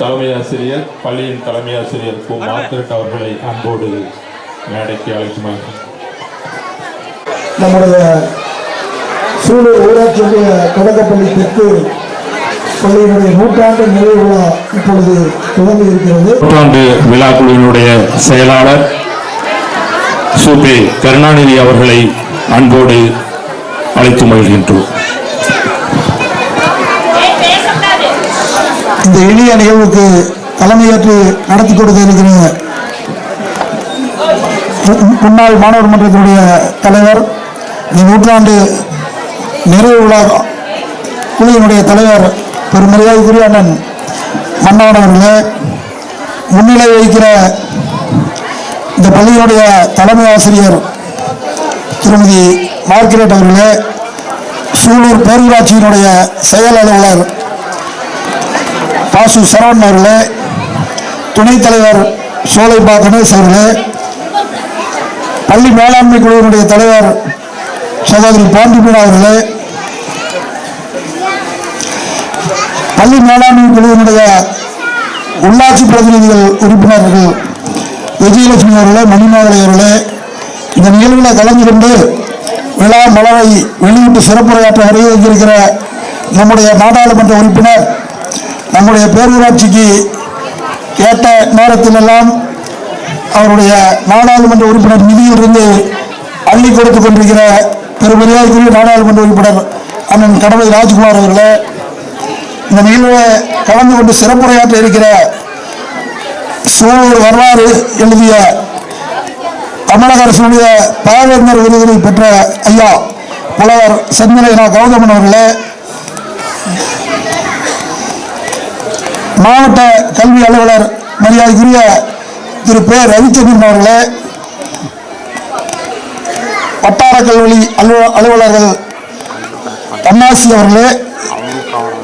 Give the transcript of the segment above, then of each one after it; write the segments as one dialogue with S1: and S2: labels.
S1: தலைமை ஆசிரியர் பள்ளியின் தலைமை ஆசிரியர் கு மார்கரெட் அவர்களை அன்போடு மேடைக்கு அழைக்குமாறு
S2: நம்முடைய சூலூர் ஊராட்சி ஒன்றிய தொடக்கப்பள்ளி தெற்கு பள்ளியினுடைய நூற்றாண்டு நிறைவு விழா இப்பொழுது துவங்கி இருக்கிறது.
S1: நூற்றாண்டு விழா குழுவினுடைய செயலாளர் சூபி கருணாநிதி அவர்களை அன்போடு அழைத்து மகிழ்கின்றோம்.
S2: இந்த இனிய நிகழ்வுக்கு தலைமையேற்று நடத்தி கொடுக்க இருக்கிற முன்னாள் மாணவர் மன்றத்தினுடைய தலைவர் இந்த நூற்றாண்டு நிறைவு விழா குழுவினுடைய தலைவர் பெருமரியாதைக்குரிய அண்ணன் மன்னவன் அவர்களே முன்னிலை வகிக்கிற இந்த பள்ளியினுடைய தலைமை ஆசிரியர் திருமதி மார்கரெட் அவர்களே சூலூர் பேரூராட்சியினுடைய செயல் அலுவலர் வாசு சரவண் அவர்களே துணைத் தலைவர் சோலைபா கணேஷ் அவர்களே பள்ளி மேலாண்மை குழுவினுடைய தலைவர் சகோதரி பாண்டிமீனா அவர்களே பள்ளி மேலாண்மை குழுவினுடைய உள்ளாட்சி பிரதிநிதிகள் உறுப்பினர்கள் விஜயலட்சுமி அவர்களே மணிமேகலை அவர்களே இந்த நிகழ்வில் கலந்து கொண்டு விழா மலரை வெளியிட்டு சிறப்புரையாற்ற வருகிற நம்முடைய நாடாளுமன்ற உறுப்பினர் நம்முடைய பேரூராட்சிக்கு ஏற்ற நேரத்திலெல்லாம் அவருடைய நாடாளுமன்ற உறுப்பினர் நிதியிலிருந்து அள்ளி கொடுத்து கொண்டிருக்கிற பெருமரியாதைக்குரிய நாடாளுமன்ற உறுப்பினர் அண்ணன் கடமை ராஜ்குமார் அவர்களே இந்த நிகழ்வை கலந்து கொண்டு சிறப்புரையாற்ற இருக்கிற சூழல் வரலாறு எழுதிய தமிழக அரசுடைய பாவேந்தர் விருதினை பெற்ற ஐயா புலவர் செந்திலைனா கௌதமன் அவர்களே மாவட்ட கல்வி அலுவலர் மரியாதைக்குரிய திரு பே. ரவிச்சந்திரன் அவர்களே வட்டார கல்வி அலுவலர்கள் அண்ணாசி அவர்களே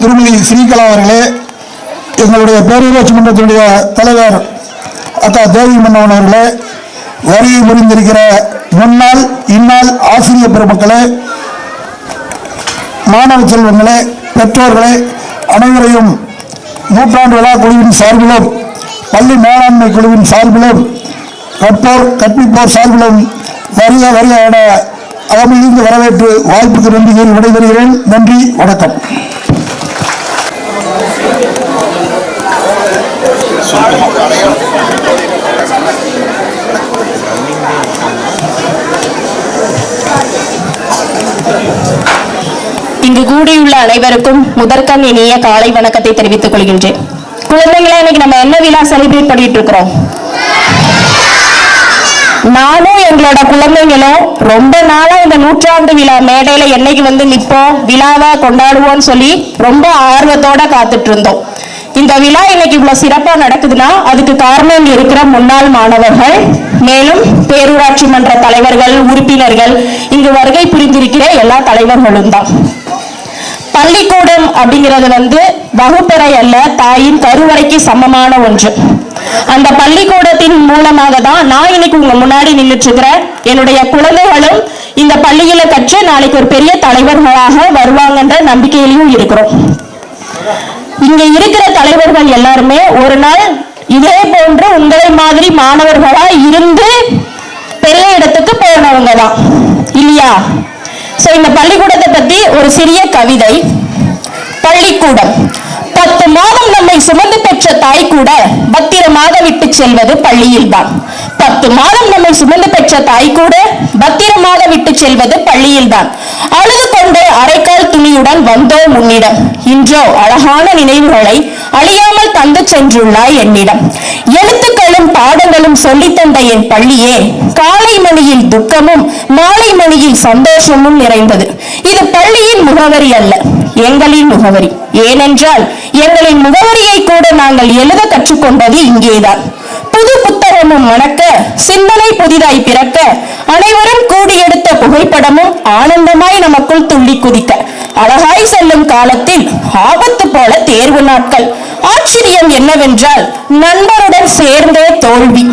S2: திருமதி ஸ்ரீகலா அவர்களே எங்களுடைய பேரூராட்சி மன்றத்தினுடைய தலைவர் அக்கா தேவி மன்னவன் அவர்களே வருகை புரிந்திருக்கிற முன்னாள் இந்நாள் ஆசிரியர் பெருமக்களே மாணவ செல்வங்களே பெற்றோர்களே அனைவரையும் நூற்றாண்டு விழா குழுவின் சார்பிலும் பள்ளி மேலாண்மை குழுவின் சார்பிலும் கற்போர் கற்பிப்போர் சார்பிலும் வரிய வரிய என அகமிழ்ந்து வரவேற்று வாய்ப்புக்கு நன்றி விடைபெறுகிறேன். நன்றி வணக்கம்.
S3: இங்கு கூடியுள்ள அனைவருக்கும் முதற்கண் இனிய காலை வணக்கத்தை தெரிவித்துக் கொள்கின்றேன். குழந்தைங்களா இன்னைக்கு நம்ம என்ன விழா செலிப்ரேட் பண்ணிட்டு இருக்கிறோம்? நானும் எங்களோட குழந்தைங்களும் ரொம்ப நாளா இந்த நூற்றாண்டு விழா மேடையில என்னைக்கு வந்து நிற்போம் விழாவா கொண்டாடுவோம்னு சொல்லி ரொம்ப ஆர்வத்தோட காத்துட்டு இருந்தோம். இந்த விழா இன்னைக்கு இவ்வளவு சிறப்பா நடக்குதுன்னா அதுக்கு காரணம் இங்க இருக்கிற முன்னாள் மாணவர்கள் மேலும் பேரூராட்சி மன்ற தலைவர்கள் உறுப்பினர்கள் இங்கு வருகை புரிந்திருக்கிற எல்லா தலைவர்களும் தான் பள்ளிக்கூடம் அப்படிங்கிறது வந்து வகுப்பறை அல்ல தாயின் கருவறைக்கு சமமான ஒன்று. அந்த பள்ளிக்கூடத்தின் மூலமாக தான் நான் இன்னைக்கு உங்க முன்னாடி நின்றுட்டு இருக்கிறேன் என்னுடைய குழந்தைகளும் இந்த பள்ளியில கற்று நாளைக்கு ஒரு பெரிய தலைவர்களாக வருவாங்கன்ற நம்பிக்கையிலையும் இருக்கிறோம். இங்க இருக்கிற தலைவர்கள் எல்லாருமே ஒரு நாள் இதே போன்று உங்களை மாதிரி மாணவர்களா இருந்து பெரிய இடத்துக்கு போனவங்க தான் இல்லையா? ஸோ இந்த பள்ளிக்கூடத்தை பத்தி ஒரு சிறிய கவிதை. பள்ளிக்கூடம். பத்து மாதம் நம்மை சுமந்து பெற்ற தாய் கூட பத்திரமாக விட்டு செல்வது பள்ளியில்தான். பத்து மாதம் நம்மை சுமந்து பெற்ற தாய் கூட பத்திரமாக விட்டு செல்வது பள்ளியில்தான். அழுது கொண்டே அரைக்கால் துணியுடன் வந்தோம் உன்னிடம். இன்றோ அழகான நினைவுகளை அழியாமல் தந்து சென்றுள்ளாய் என்னிடம். எழுத்துக்களும் பாடங்களும் சொல்லித்தந்த என் பள்ளியே காலை மணியில் துக்கமும் மாலை மணியில் சந்தோஷமும் நிறைந்தது. இது பள்ளியின் முகவரி அல்ல எங்களின் முகவரி. ஏனென்றால் எங்களின் முகவரியை கூட நாங்கள் எழுத கற்றுக்கொண்டது இங்கேதான். புது புத்தகமும் மணக்க சிந்தனை புதிதாய் பிறக்க அனைவரும் கூடிய புகைப்படமும் ஆனந்தமாய் நமக்குள் துள்ளி குதிக்க. அழகாய் செல்லும் காலத்தில் ஆபத்து போல தேர்வு நாட்கள். ஆச்சரியம் என்னவென்றால் நண்பருடன் சேர்ந்தே தோல்வி.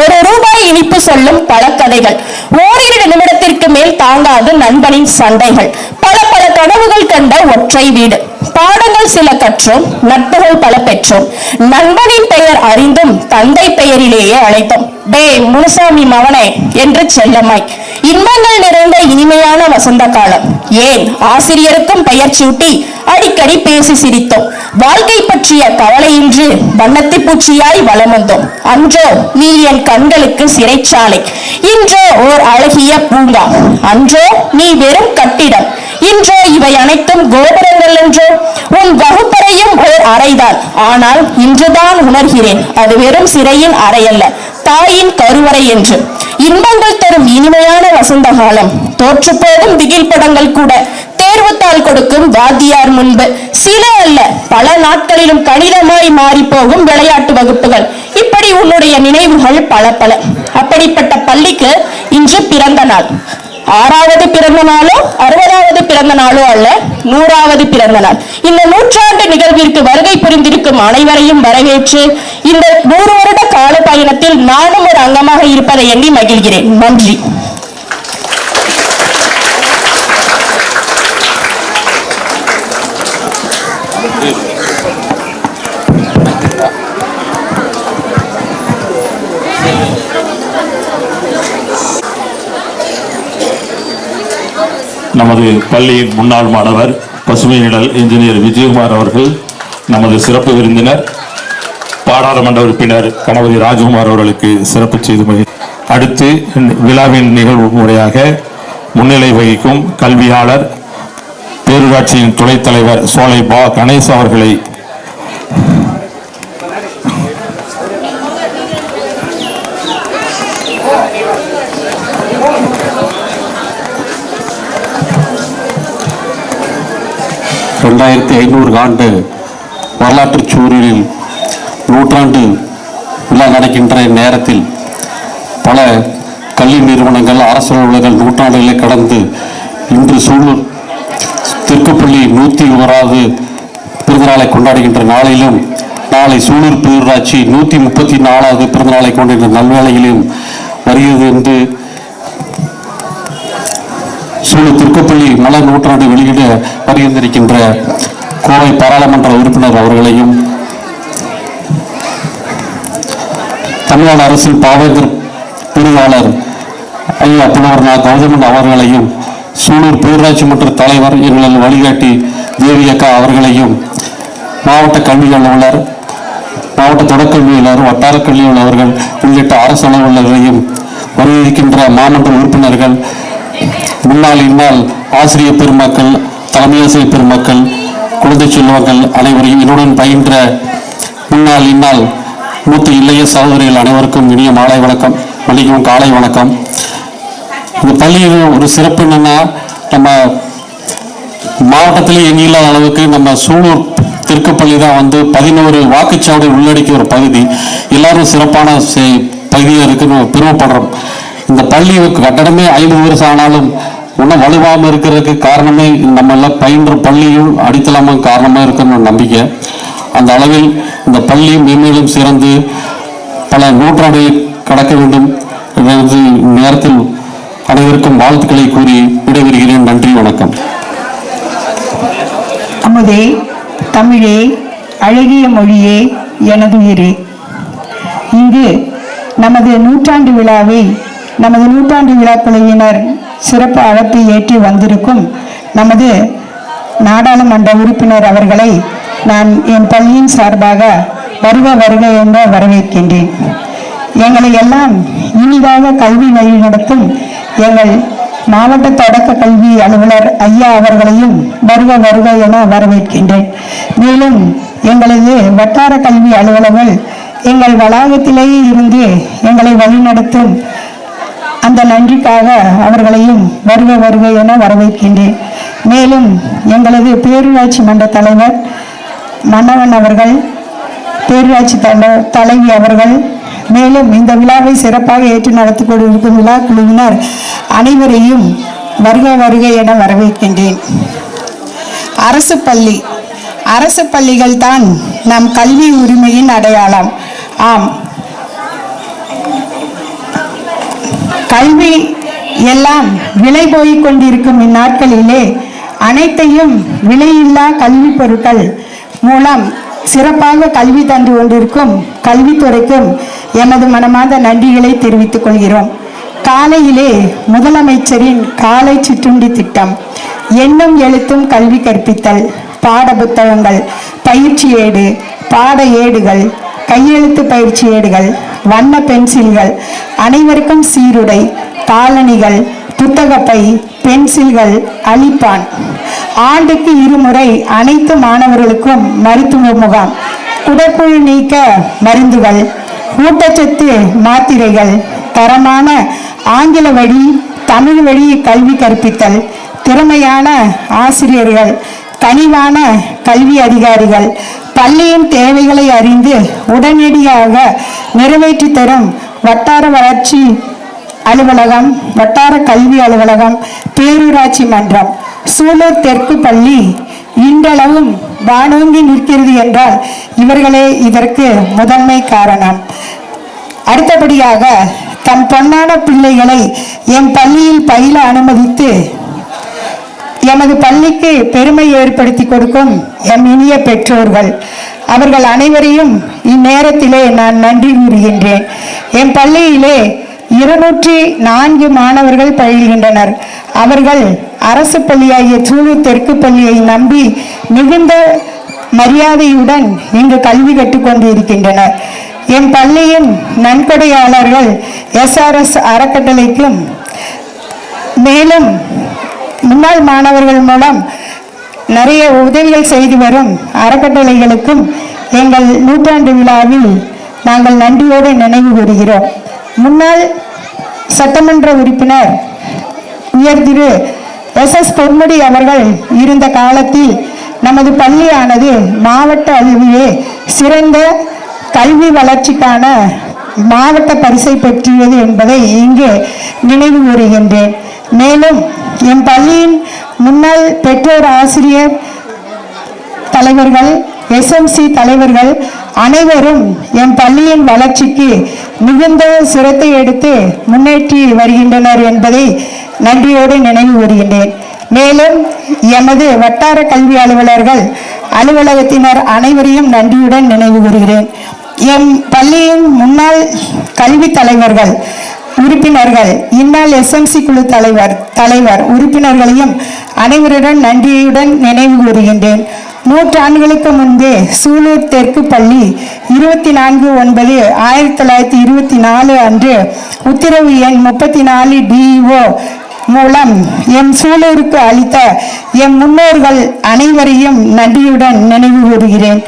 S3: ஒரு ரூபாய் இனிப்பு சொல்லும் பல கதைகள் ஓரிரு நிமிடத்திற்கு மேல் தாங்காது நண்பனின் சண்டைகள். பல பல கனவுகள் கண்ட ஒற்றை வீடு. பாடங்கள் சில கற்றோம் நட்புகள் பல பெற்றோம். நண்பனின் பெயர் அறிந்தும் தந்தை பெயரிலேயே அழைத்தோம். டே முனுசாமி மவனே என்று செல்லமாய் இன்பங்கள் நிறைந்த இனிமையான வசந்த காலம். ஏன் ஆசிரியருக்கும் பெயர் சூட்டி அடிக்கடி பேசி சிரித்தோம். வாழ்க்கை பற்றிய கவலையின்றி வண்ணத்தி பூச்சியாய் வலம் வந்தோம். அன்றோ நீ என் கண்களுக்கு சிறைச்சாலை. இன்றோ ஓர் அழகிய பூங்கா. அன்றோ நீ வெறும் கட்டிடம். இன்றோ இவை அனைத்தும் கோபுரங்கள் என்றோ உன் வகுப்பறையும் ஓர் அறைதான். ஆனால் இன்றுதான் உணர்கிறேன் அது வெறும் சிறையின் அறையல்ல தாயின் கருவறை என்று. இன்பங்கள் தரும் இனிமையான வசந்த காலம் தோற்று போகும் திகில் படங்கள் கூட தேர்வுத்தாள் கொடுக்கும் வாத்தியார் முன்பு. சில அல்ல பல நாட்களிலும் கணிதமாய் மாறி போகும் விளையாட்டு வகுப்புகள். இப்படி உன்னுடைய நினைவுகள் பல பல. அப்படிப்பட்ட பள்ளிக்கு இன்று பிறந்த நாள். ஆறாவது பிறந்த நாளோ அறுபதாவது பிறந்த நாளோ அல்ல நூறாவது பிறந்த நாள். இந்த நூற்றாண்டு நிகழ்விற்கு வருகை புரிந்திருக்கும் அனைவரையும் வரவேற்று இந்த நூறு வருட கால பயணத்தில் நானும் ஒரு அங்கமாக இருப்பதை எண்ணி மகிழ்கிறேன். நன்றி.
S1: நமது பள்ளியின் முன்னாள் மாணவர் பசுமை நிழல் இன்ஜினியர் விஜயகுமார் அவர்கள் நமது சிறப்பு விருந்தினர் பாராளுமன்ற உறுப்பினர் கணபதி ராஜகுமார் அவர்களுக்கு சிறப்பு செய்து அடுத்து விழாவின் நிகழ்வு முறையாக முன்னிலை வகிக்கும் கல்வியாளர் பேரூராட்சியின் துணைத் தலைவர் சோலை பா. கணேஷ் அவர்களை
S4: ரெண்டாயிரத்தி ஐநூறு ஆண்டு வரலாற்று சூழலில் நூற்றாண்டு விழா நடக்கின்ற நேரத்தில் பல கல்வி நிறுவனங்கள் அரசு அலுவலர்கள் நூற்றாண்டுகளை கடந்து இன்று சூழல் தெற்குப்பள்ளி நூற்றி ஓராவது பிறந்தநாளை கொண்டாடுகின்ற நாளிலும் நாளை சூலூர் பேரூராட்சி நூற்றி முப்பத்தி நாலாவது பிறந்தநாளை கொண்டிருந்த நல்வேளையிலும் வருகிறது என்று சூழல் திருக்குப்பள்ளி மலர் நூற்றாண்டு வெளியிட வருகின்றிருக்கின்ற கோவை பாராளுமன்ற உறுப்பினர் அவர்களையும் தமிழ்நாடு அரசின் பாவேந்தர் பிரிவாளர் ஐயா புலவர்னா கௌதமன் அவர்களையும் சூலூர் பேரூராட்சி மன்ற தலைவர் எங்களது வழிகாட்டி தேவி அக்கா அவர்களையும் மாவட்ட கல்வி அலுவலர் மாவட்ட தொடக்கல்வியாளர் வட்டார கல்வி அலுவலர்கள் உள்ளிட்ட அரசு அலுவலர்களையும் வருகின்ற மாமன்ற உறுப்பினர்கள் முன்னாள் இந்நாள் ஆசிரியர் பெருமக்கள் தலைமையாசிரியர் பெருமக்கள் குழந்தை செல்வங்கள் அனைவரையும் என்னுடன் பயின்ற முன்னாள் இந்நாள் மூத்த இளைய சகோதரிகள் அனைவருக்கும் இனிய மாலை வணக்கம் மன்னிக்கவும் காலை வணக்கம். இந்த பள்ளியில் ஒரு சிறப்பு என்னன்னா நம்ம மாவட்டத்திலே எண்ணில்லாத அளவுக்கு நம்ம சூலூர் திருக்கப்பள்ளி தான் வந்து பதினோரு வாக்குச்சாவடி உள்ளடக்கிய ஒரு பகுதி. எல்லாரும் சிறப்பான செ- பகுதியாக இருக்குன்னு பெருமைப்படுறோம். இந்த பள்ளி கட்டடமே ஐம்பது வருஷம் ஆனாலும் இன்னும் வலுவாமல் இருக்கிறதுக்கு காரணமே நம்ம எல்லாம் பயின்ற பள்ளியும் அடித்தளமும் காரணமாக இருக்குன்னு நம்பிக்கை. அந்த அளவில் இந்த பள்ளி மென்மேலும் சிறந்து பல நூற்றாண்டை கடக்க வேண்டும். எனது நேரத்தில் அனைவருக்கும் வாழ்த்துக்களை கூறி விடைபெறுகிறேன். நன்றி வணக்கம்.
S5: அமுதே தமிழே அழகிய மொழியே எனது இரு இங்கு நமது நூற்றாண்டு விழாவை நமது நூற்றாண்டு விழாக்குழுவினர் சிறப்பு அழைப்பை ஏற்றி வந்திருக்கும் நமது நாடாளுமன்ற உறுப்பினர் அவர்களை நான் என் பள்ளியின் சார்பாக வருக வருக என வரவேற்கின்றேன். எங்களை எல்லாம் இனிதாக கல்வி வழி நடத்தும் எங்கள் மாவட்ட தொடக்க கல்வி அலுவலர் ஐயா அவர்களையும் வருக வருக என வரவேற்கின்றேன். மேலும் எங்களது வட்டார கல்வி அலுவலர்கள் எங்கள் வளாகத்திலேயே இருந்து எங்களை வழிநடத்தும் அந்த நன்றிக்காக அவர்களையும் வருக வருக என வரவேற்கின்றேன். மேலும் எங்களது பேரூராட்சி மன்ற தலைவர் மன்னவன் அவர்கள் பேரூராட்சி தண்ட தலைவி அவர்கள் மேலும் இந்த விழாவை சிறப்பாக ஏற்று நடத்தி கொண்டிருக்கும் விழா குழுவினர் அனைவரையும் வருக வருக என வரவேற்கின்றேன். அரசு பள்ளி. அரசு பள்ளிகள் தான் நம் கல்வி உரிமையின் அடையாளம். ஆம் கல்வி எல்லாம் விலை போய் கொண்டிருக்கும் இந்நாட்களிலே அனைத்தையும் விலையில்லா கல்வி பொருட்கள் மூலம் சிறப்பாக கல்வி தந்து கொண்டிருக்கும் கல்வித்துறைக்கும் எமது மனமார்ந்த நன்றிகளை தெரிவித்துக் கொள்கிறோம். காலையிலே முதலமைச்சரின் காலை சிற்றுண்டி திட்டம் எண்ணும் எழுத்தும் கல்வி கற்பித்தல் பாட புத்தகங்கள் பயிற்சி ஏடு பாட ஏடுகள் கையெழுத்து பயிற்சி ஏடுகள் வண்ண பென்சில்கள் அனைவருக்கும் சீருடை தாளணிகள் புத்தகப்பை பென்சில்கள் அளிப்பான் ஆண்டுக்கு இருமுறை அனைத்து மாணவர்களுக்கும் மருத்துவ முகாம். குடற்புழு நீக்க மருந்துகள் ஊட்டச்சத்து மாத்திரைகள் தரமான ஆங்கில வழி தமிழ் வழி கல்வி கற்பித்தல் திறமையான ஆசிரியர்கள் கனிவான கல்வி அதிகாரிகள் பள்ளியின் தேவைகளை அறிந்து உடனடியாக நிறைவேற்றி தரும் வட்டார வளர்ச்சி அலுவலகம் வட்டார கல்வி அலுவலகம் பேரூராட்சி மன்றம். சூலூர் தெற்கு பள்ளி இன்றளவும் வானோங்கி நிற்கிறது என்றால் இவர்களே இதற்கு முதன்மை காரணம். அடுத்தபடியாக தன் பொன்னான பிள்ளைகளை என் பள்ளியில் பயில அனுமதித்து எமது பள்ளிக்கு பெருமை ஏற்படுத்தி கொடுக்கும் எம் இனிய பெற்றோர்கள். அவர்கள் அனைவரையும் இந்நேரத்திலே நான் நன்றி கூறுகின்றேன். என் பள்ளியிலே இருநூற்றி நான்கு மாணவர்கள் பயில்கின்றனர். அவர்கள் அரசு பள்ளியாகிய சூலூர் தெற்கு பள்ளியை நம்பி மிகுந்த மரியாதையுடன் இங்கு கல்வி கற்றுக்கொண்டு இருக்கின்றனர் என் பள்ளியின் நன்கொடையாளர்கள் எஸ்ஆர்எஸ் அறக்கட்டளைக்கும் மேலும் முன்னாள் மாணவர்கள் மூலம் நிறைய உதவிகள் செய்து வரும் அறக்கட்டளைகளுக்கும் எங்கள் நூற்றாண்டு விழாவில் நாங்கள் நன்றியோடு நினைவு கூறுகிறோம். முன்னாள் சட்டமன்ற உறுப்பினர் உயர் திரு எஸ் எஸ் பொன்முடி அவர்கள் இருந்த காலத்தில் நமது பள்ளியானது மாவட்ட அளவிலே சிறந்த கல்வி வளர்ச்சிக்கான மாவட்ட பரிசை பெற்றியது என்பதை இங்கு நினைவு கூறுகின்றேன். மேலும் என் பள்ளியின் முன்னாள் பெற்றோர் ஆசிரியர் தலைவர்கள் எஸ்எம்சி தலைவர்கள் அனைவரும் என் பள்ளியின் வளர்ச்சிக்கு மிகுந்த சிரத்தை எடுத்து முன்னேற்றி வருகின்றனர் என்பதை நன்றியோடு நினைவு கூறுகின்றேன். மேலும் எமது வட்டார கல்வி அலுவலர்கள் அலுவலகத்தினர் அனைவரையும் நன்றியுடன் நினைவு கூறுகிறேன். எம் பள்ளியின் முன்னாள் கல்வி தலைவர்கள் உறுப்பினர்கள். இந்நாள் எஸ்எம்சி குழு தலைவர் தலைவர் உறுப்பினர்களையும் அனைவருடன் நன்றியுடன் நினைவு கூறுகின்றேன். நூற்றாண்டுகளுக்கு முன்பே சூலூர் தெற்கு பள்ளி இருபத்தி நான்கு ஒன்பது ஆயிரத்தி தொள்ளாயிரத்தி இருபத்தி நாலு அன்று உத்தரவு எண் முப்பத்தி நாலு டிஇஓ மூலம் எம் சூலூருக்கு அளித்த எம் முன்னோர்கள் அனைவரையும் நன்றியுடன் நினைவு கூறுகிறேன்.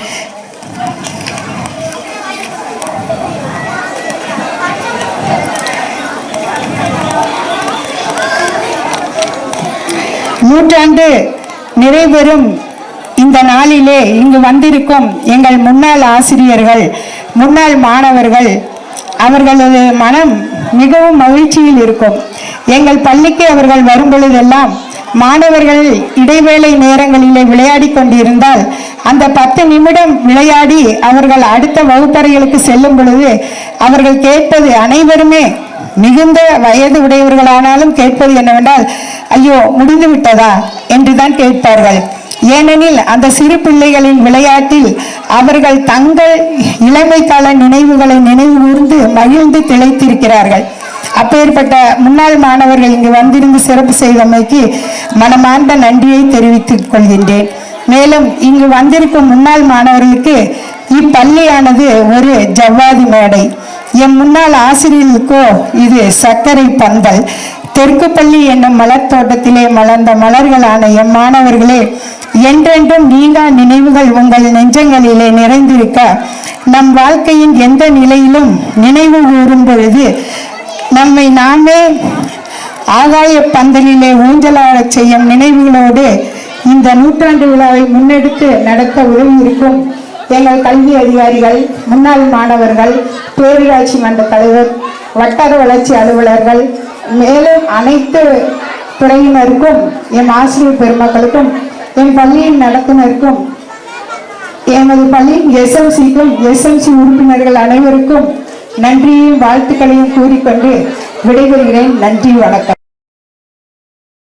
S5: நூற்றாண்டு நிறைவேறும் இந்த நாளிலே இங்கு வந்திருக்கும் எங்கள் முன்னாள் ஆசிரியர்கள் முன்னாள் மாணவர்கள் அவர்களது மனம் மிகவும் மகிழ்ச்சியில் இருக்கும். எங்கள் பள்ளிக்கு அவர்கள் வரும் பொழுதெல்லாம் மாணவர்கள் இடைவேளை நேரங்களிலே விளையாடி கொண்டிருந்தால் அந்த பத்து நிமிடம் விளையாடி அவர்கள் அடுத்த வகுப்பறைகளுக்கு செல்லும் பொழுது அவர்கள் கேட்பது அனைவருமே மிகுந்த வயது உடையவர்களானாலும் கேட்பது என்னவென்றால் ஐயோ முடிந்து விட்டதா? என்றுதான் கேட்பார்கள். ஏனெனில் அந்த சிறு பிள்ளைகளின் விளையாட்டில் அவர்கள் தங்கள் இளமை கால நினைவுகளை நினைவு கூர்ந்து மகிழ்ந்து திளைத்திருக்கிறார்கள். அப்பேற்பட்ட முன்னாள் மாணவர்கள் இங்கு வந்திருந்து சிறப்பு செய்தமைக்கு மனமார்ந்த நன்றியை தெரிவித்துக் கொள்கின்றேன். மேலும் இங்கு வந்திருக்கும் முன்னாள் மாணவர்களுக்கு இப்பள்ளியானது ஒரு ஜவ்வாதி மேடை. எம் முன்னாள் ஆசிரியர்களுக்கோ இது சர்க்கரை பந்தல். தெற்கு பள்ளி என்னும் மலர் தோட்டத்திலே மலர்ந்த மலர்களான எம் மாணவர்களே என்றென்றும் நீங்கா நினைவுகள் உங்கள் நெஞ்சங்களிலே நிறைந்திருக்க நம் வாழ்க்கையின் எந்த நிலையிலும் நினைவு கூறும் பொழுது நம்மை நாமே ஆகாய பந்தலிலே ஊஞ்சலாடச் செய்யும் நினைவுகளோடு இந்த நூற்றாண்டு விழாவை முன்னெடுத்து நடத்த உதவி இருக்கும் எங்கள் கல்வி அதிகாரிகள் முன்னாள் மாணவர்கள் பேரூராட்சி மன்ற தலைவர் வட்டார வளர்ச்சி அலுவலர்கள் மேலும் அனைத்து துறையினருக்கும் என் ஆசிரியர் பெருமக்களுக்கும் என் பள்ளியின் நடத்துனருக்கும் எமது பள்ளியின் எஸ்எம்சிக்கும் எஸ்எம்சி உறுப்பினர்கள் அனைவருக்கும் நன்றியையும் வாழ்த்துக்களையும் கூறிக்கொண்டு விடைபெறுகிறேன். நன்றி வணக்கம்.